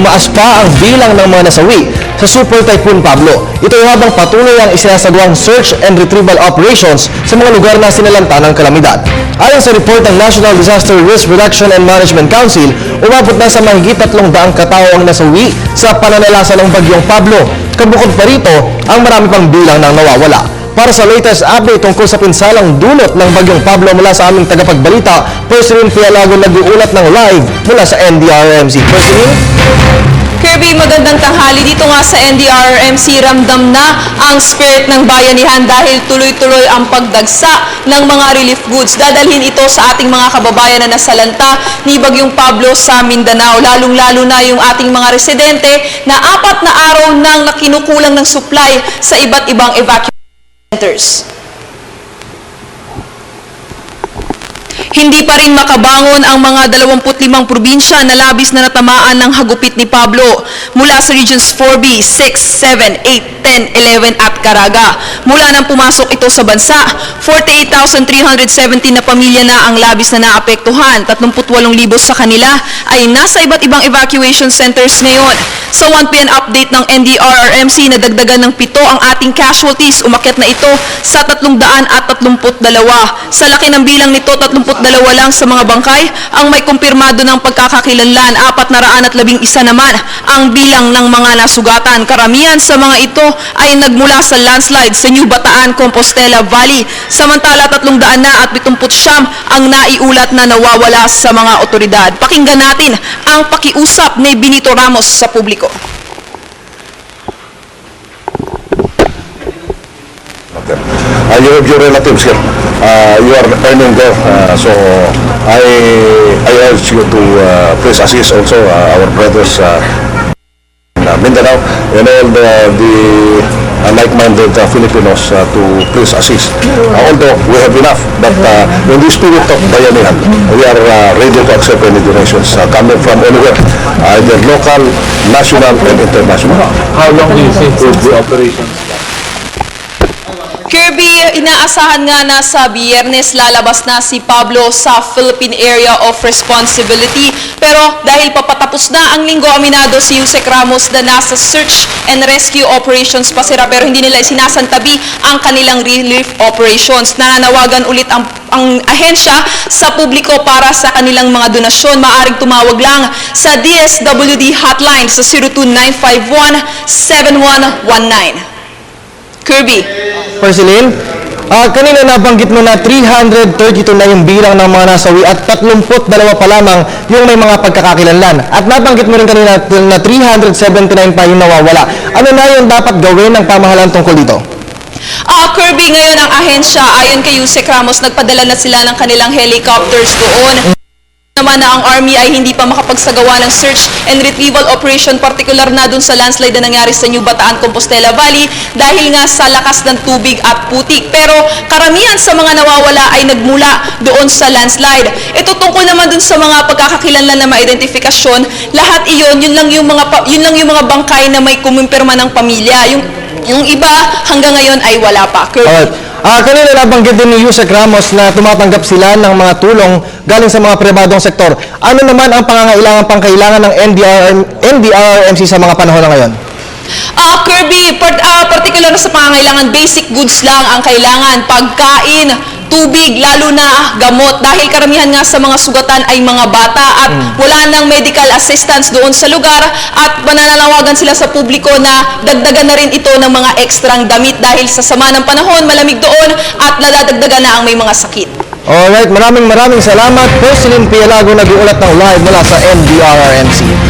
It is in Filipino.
tumaas pa ang bilang ng mga nasawi sa Super Typhoon Pablo. Ito ay habang patuloy ang isinasagawang search and retrieval operations sa mga lugar na sinalanta ng kalamidad. Ayon sa report ng National Disaster Risk Reduction and Management Council, umabot na sa mahigit 300 katao ang nasawi sa pananalasa ng bagyong Pablo. Kabukod pa rito, ang marami pang bilang ng nawawala. Para sa latest update tungkol sa pinsalang dulot ng Bagyong Pablo mula sa aming tagapagbalita, Persilin Pialago nag-uulat ng live mula sa NDRMC. Persilin? Kirby, magandang tanghali. Dito nga sa NDRRMC, ramdam na ang spirit ng bayanihan dahil tuloy-tuloy ang pagdagsa ng mga relief goods. Dadalhin ito sa ating mga kababayan na nasalanta ni Bagyong Pablo sa Mindanao. Lalong-lalo na yung ating mga residente na apat na araw nang nakinukulang ng supply sa iba't ibang evacuation centers. Hindi pa rin makabangon ang mga 25 probinsya na labis na natamaan ng hagupit ni Pablo mula sa Regions 4B, 6, 7, 8, 10, 11 at Caraga. Mula nang pumasok ito sa bansa, 48,370 na pamilya na ang labis na naapektuhan. 38,000 sa kanila ay nasa iba't ibang evacuation centers ngayon. Sa 1pm update ng NDRRMC, nadagdagan ng pito ang ating casualties. Umakyat na ito sa 332. Sa laki ng bilang nito, 32 lang sa mga bangkay ang may kumpirmado ng pagkakakilanlan. 411 naman ang bilang ng mga nasugatan. Karamihan sa mga ito ay nagmula sa landslide sa New Bataan, Compostela Valley. Samantala, 300 na at 70 ang naiulat na nawawala sa mga otoridad. Pakinggan natin ang pakiusap ni Benito Ramos sa publiko. Uh, you have your relatives here. Uh, you are earning there. Uh, so I I urge you to uh, please assist also uh, our brothers uh, in uh, Mindanao and all the, the uh, like-minded uh, Filipinos uh, to please assist. Uh, although we have enough, but uh, in the spirit of bayanihan, we are uh, ready to accept any donations uh, coming from anywhere, either local, national, and international. How long do you think the operations Kirby, inaasahan nga na sa biyernes lalabas na si Pablo sa Philippine Area of Responsibility. Pero dahil papatapos na ang linggo, aminado si Yusek Ramos na nasa search and rescue operations pa sila pero hindi nila sinasantabi ang kanilang relief operations. Nananawagan ulit ang, ang ahensya sa publiko para sa kanilang mga donasyon. Maaring tumawag lang sa DSWD hotline sa 02951-7119. Kirby. Persilin? Ah, kanina nabanggit mo na 332 na yung bilang ng mga nasawi at 32 pa lamang yung may mga pagkakakilanlan. At nabanggit mo rin kanina na 379 pa yung nawawala. Ano na yung dapat gawin ng pamahalaan tungkol dito? Ah, Kirby, ngayon ang ahensya, ayon kay Yusek Ramos, nagpadala na sila ng kanilang helicopters doon. Naman na ang Army ay hindi pa makapagsagawa ng search and retrieval operation, particular na dun sa landslide na nangyari sa New Bataan, Compostela Valley dahil nga sa lakas ng tubig at putik. Pero karamihan sa mga nawawala ay nagmula doon sa landslide. Ito tungkol naman dun sa mga pagkakakilanlan na maidentifikasyon, lahat iyon, yun lang yung mga, yun lang yung mga bangkay na may kumimpirma ng pamilya. Yung, yung iba hanggang ngayon ay wala pa. Kirby. Ah, kanina nabanggit din ni Yusek Ramos na tumatanggap sila ng mga tulong galing sa mga pribadong sektor. Ano naman ang pangangailangan pangkailangan ng NDRM, NDRRMC sa mga panahon na ngayon? Ah, Kirby, part, ah, particular sa pangangailangan, basic goods lang ang kailangan. Pagkain, tubig, lalo na gamot. Dahil karamihan nga sa mga sugatan ay mga bata at wala nang medical assistance doon sa lugar at mananalawagan sila sa publiko na dagdagan na rin ito ng mga ekstrang damit dahil sa sama ng panahon, malamig doon at nadadagdagan na ang may mga sakit. Alright, maraming maraming salamat. Persilin Pialago nag-uulat ng live mula sa NDRRMC.